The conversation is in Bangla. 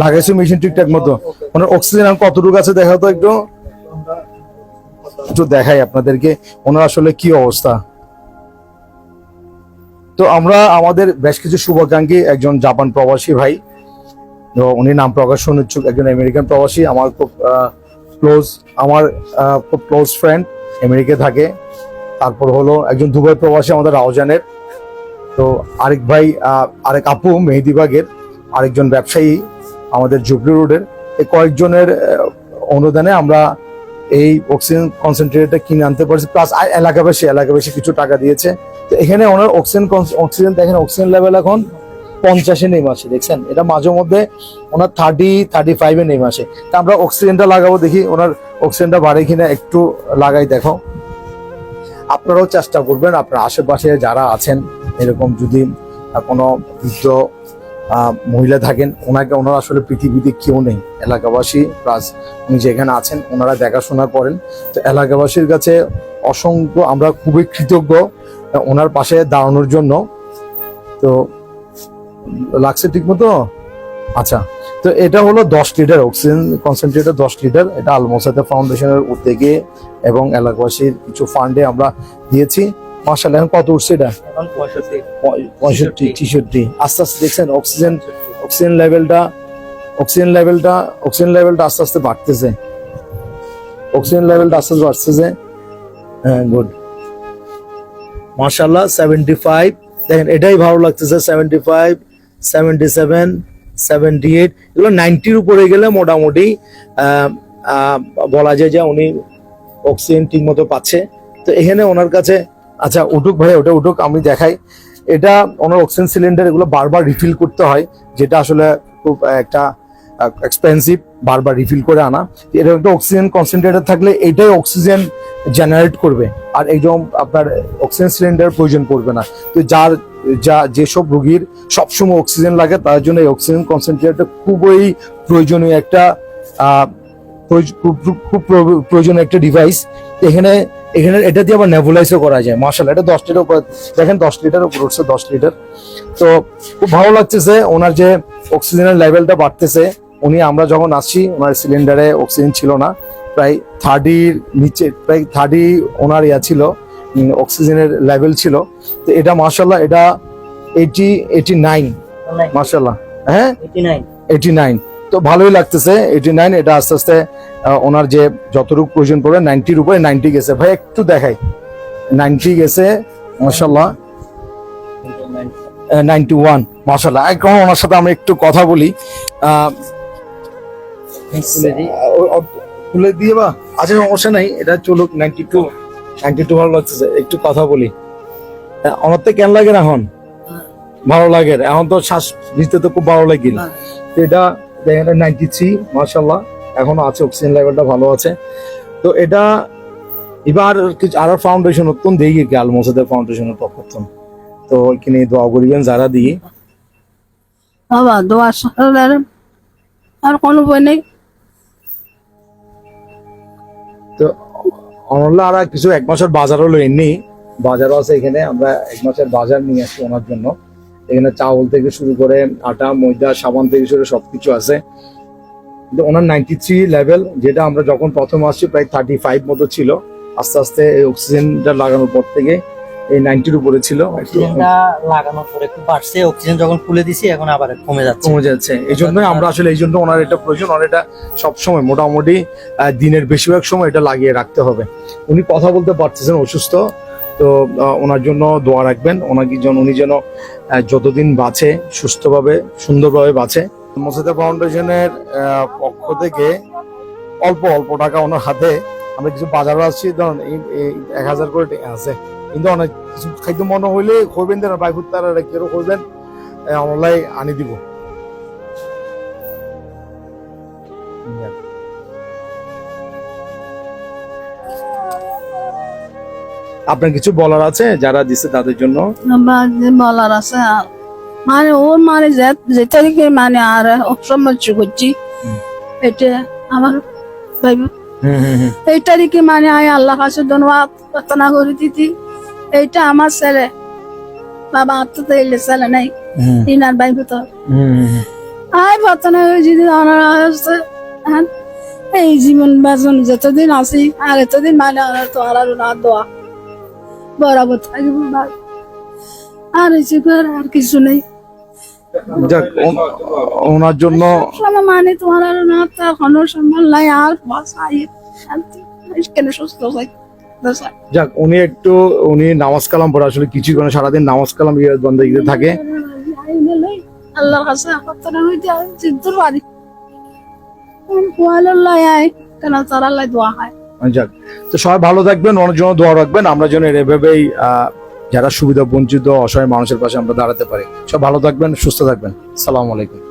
লাগাইছো মেশিন ঠিকঠাক মতো। ওনার অক্সিজেন আর কতটুকু আছে দেখা তো একটু। একটু দেখাই আপনাদেরকে, ওনার আসলে কি অবস্থা। তো আমরা আমাদের বেশ কিছু শুভাকাঙ্ক্ষী একজন জাপান প্রবাসী ভাই, তো উনি নাম প্রকাশ ইচ্ছুক, একজন আমেরিকান প্রবাসী, আমার খুব ক্লোজ আমার খুব ক্লোজ ফ্রেন্ড আমেরিকায় থাকে। তারপর হলো একজন দুবাই প্রবাসী আমাদের রাউজানের। তো আরেক ভাই আরেক আপু মেহেদিবাগের আরেকজন ব্যবসায়ী। আমাদের জুবলি রোডের এই কয়েকজনের অনুদানে আমরা এই অক্সিজেন কনসেন্ট্রেটরটা কিনে আনতে পারছি। প্লাস এলাকাবাসী এলাকাবাসী কিছু টাকা দিয়েছে। তো এখানে ওনার অক্সিজেন অক্সিজেন দেখেন অক্সিজেন লেভেল এখন পঞ্চাশে নেমে আসে, দেখছেন? এটা মাঝে মধ্যে ওনার থার্টি থার্টি ফাইভে নেমে আসে। তা আমরা অক্সিজেনটা লাগাবো দেখি, ওনার অক্সিজেনটা বাড়ে কিনা একটু লাগাই দেখো। আপনারাও চেষ্টা করবেন, আপনার আশেপাশে যারা আছেন, এরকম যদি কোনো বৃদ্ধ মহিলা থাকেন, ওনাকে, ওনারা আসলে পৃথিবীতে কেউ নেই। এলাকাবাসী প্লাস উনি যেখানে আছেন, ওনারা দেখাশোনা করেন। তো এলাকাবাসীর কাছে অসংখ্য, আমরা খুবই কৃতজ্ঞ, ওনার পাশে দাঁড়ানোর জন্য। তো, লাগছে ঠিক মতো আচ্ছা তো এটা হলো দশ লিটার অক্সিজেন কনসেন্ট্রেটর দশ লিটার। এটা আলমোসাতে ফাউন্ডেশনের উদ্যোগে এবং এলাকাবাসীর কিছু ফান্ডে আমরা দিয়েছি। মার্শাল এখন কত উঠছে এটা? পঁয়ষট্টি পঁয়- ছেষট্টি। আস্তে আস্তে দেখছেন অক্সিজেন অক্সিজেন লেভেলটা অক্সিজেন লেভেলটা অক্সিজেন লেভেলটা আস্তে আস্তে বাড়তেছে। অক্সিজেন লেভেলটা আস্তে আস্তে বাড়তেছে। হ্যাঁ গুড মার্শাল্লাহ সেভেন্টি ফাইভ দেখেন এটাই ভালো লাগতেছে seventy five seventy seven seventy eight এগুলো নাইনটির উপরে গেলে মোটামুটি আহ, আহ, বলা যায় যে উনি অক্সিজেন ঠিক মতো পাচ্ছে। তো এখানে ওনার কাছে আচ্ছা উঠুক ভাই ওটা উঠুক আমি দেখাই। এটা ওনার অক্সিজেন সিলিন্ডার এগুলো বারবার রিফিল করতে হয়, যেটা আসলে খুব একটা এক্সপেন্সিভ বারবার রিফিল করে আনা। এটা একটা অক্সিজেন কনসেন্ট্রেটর থাকলে এটাই অক্সিজেন জেনারেট করবে, আর একদম আপনার অক্সিজেন সিলিন্ডার প্রয়োজন পড়বে না। তো যার, যা, যেসব রোগীর সবসময় অক্সিজেন লাগে, তার জন্য এই অক্সিজেন কনসেন্ট্রেটর খুবই প্রয়োজনীয় একটা খুব প্রয়োজনীয় একটা ডিভাইস এখানে এখানে এটা দিয়ে আবার নেবুলাইজও করা যায় মার্শাল এটা দশ লিটার উপর দেখেন দশ লিটার উপর উঠছে দশ লিটার। তো খুব ভালো লাগতেছে ওনার যে অক্সিজেনের লেভেলটা বাড়তেছে উনি আমরা যখন আসছি ওনার সিলিন্ডারে অক্সিজেন ছিল না প্রায় থার্টির নিচে প্রায় থার্টি ওনার ইয়া ছিল অক্সিজেনের লেভেল ছিল। তো এটা মার্শাল্লাহ এটা এইটি এইটি নাইন মার্শাল্লাহ হ্যাঁ? এইটি নাইন তো ভালোই লাগতেছে এইটি নাইন এটা আস্তে আস্তে ওনার যে যতটুকু প্রয়োজন পড়ে নাইনটির উপরে নাইনটি গেছে। ভাই, একটু দেখাই। নাইনটি গেছে মাসাল্লাহ নাইনটি ওয়ান মাসাল্লাহ এখন ওনার সাথে আমি একটু কথা বলি। খুলে দিয়ে বা আচ্ছা সমস্যা নাই, এটা চলুক নাইনটি টু নাইনটি টু ভালো লাগতেছে, একটু কথা বলি। আমার তো কেন লাগে না এখন? ভালো লাগে, এখন তো শ্বাস নিতে তো খুব ভালো লাগে। এটা দেখেন নাইনটি থ্রি মার্শাল্লাহ এখনও আছে অক্সিজেন লেভেলটা ভালো আছে। তো এটা এবার কিছু আর ফাউন্ডেশন উত্তম দেই কি আলমোসাদের ফাউন্ডেশনের পক্ষ থেকে। তো এখানে দোয়া করিবেন যারা দিয়ে। বাবা দোয়া সকালের আর কোনো বই নেই। তো অনল্লা আর কিছু এক মাসের বাজারও লইনি। বাজারও আছে এখানে আমরা এক মাসের বাজার নিয়ে আসছি ওনার জন্য। এখানে চাউল থেকে শুরু করে আটা ময়দা সাবান থেকে শুরু করে সবকিছু আছে। ওনার নাইনটি থ্রি লেভেল যেটা আমরা যখন প্রথম আসছি প্রায় থার্টি ফাইভ মতো ছিল। আস্তে আস্তে এই অক্সিজেনটা লাগানোর পর থেকে এই নাইনটির উপরে ছিল। লাগানোর পরে একটু বাড়ছে অক্সিজেন যখন খুলে দিছি এখন আবার কমে যাচ্ছে। কমে যাচ্ছে। এই জন্যই আমরা আসলে এই জন্য ওনার এটা প্রয়োজন। ওনার এটা সবসময় মোটামুটি দিনের বেশিরভাগ সময় এটা লাগিয়ে রাখতে হবে। উনি কথা বলতে পারতেছেন অসুস্থ। তো ওনার জন্য দোয়া রাখবেন। ওনাকে যেন, উনি যেন যতদিন বাঁচে, সুস্থভাবে, সুন্দরভাবে বাঁচে। মোসাদা ফাউন্ডেশনের পক্ষ থেকে অল্প অল্প টাকা ওনার হাতে আমরা কিছু বাজারও আসছি। ধরুন এক হাজার করে আছে। কিন্তু অনেক কিছু খাদ্য মনে হইলে কইবেন দেন বাইকুর তারা কেউ কইবেন অনলাইন আনি দিব। আপনার কিছু বলার আছে যারা দিছে তাদের জন্য? বলার আছে আর মানে ওর মানে যে যে তারিখে মানে আর সমর্থ করছি। এটা আমার ভাইব। এই তারিখে মানে আমি আল্লাহ কাছে ধন্যবাদ প্রার্থনা করে দিতি। এইটা আমার ছেলে। বাবা আর তো এলে ছেলে নাই। তিনার ভাইব তো। আয় প্রার্থনা করি যদি আসছে হ্যাঁ, এই জীবন বাঁচন যতদিন আছি আর এতদিন মানে তো আর দোয়া। বরাবর থাকব আর কিছু আর কিছু নেই। যাক ওনার জন্য মানে তোমার আর না তার সম্মান নাই আর শান্তি কেন সুস্থ যাক উনি একটু উনি নামাজ কালাম পড়ে আসলে কিছুই করে সারাদিন নামাজ কালাম ইয়ে বন্ধে থাকে। আল্লাহর কাছে প্রার্থনা হইতে জিদ্দুর পারি কোয়াল্লাহ আয় কেন তার আল্লাহ দোয়া হয়। যাক। তো সবাই ভালো থাকবেন, অনেক জন্য দোয়া রাখবেন। আমরা যেন এভাবেই যারা সুবিধা বঞ্চিত, অসহায় মানুষের পাশে আমরা দাঁড়াতে পারি। সব ভালো থাকবেন, সুস্থ থাকবেন। সালাম আলাইকুম।